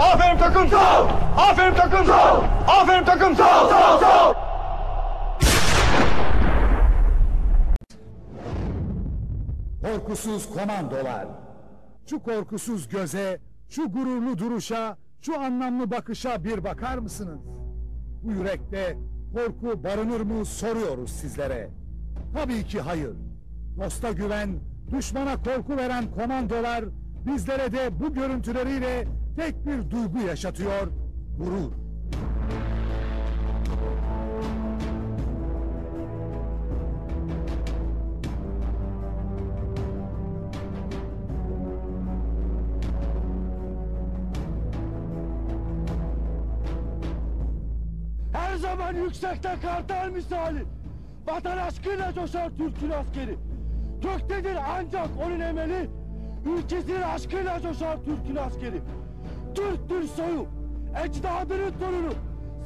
Aferin takım. Sağ ol. Aferin takım. Sağ ol. Aferin takım. Sağ ol. Sağ ol. Sağ ol. Korkusuz komandolar. Şu korkusuz göze, şu gururlu duruşa, şu anlamlı bakışa bir bakar mısınız? Bu yürekte korku barınır mı soruyoruz sizlere. Tabii ki hayır. Dosta güven, düşmana korku veren komandolar bizlere de bu görüntüleriyle tek bir duygu yaşatıyor, gurur. Her zaman yüksekte kartal misali. Vatan aşkıyla coşar Türk'ün askeri. Göktedir ancak onun emeli. Ülkesinin aşkıyla coşar Türk'ün askeri. Türktür soyu, ecdadının torunu.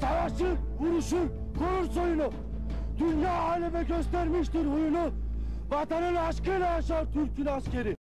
Savaşır, vuruşur, korur soyunu. Dünya aleme göstermiştir huyunu. Vatanın aşkıyla yaşar Türk'ün askeri.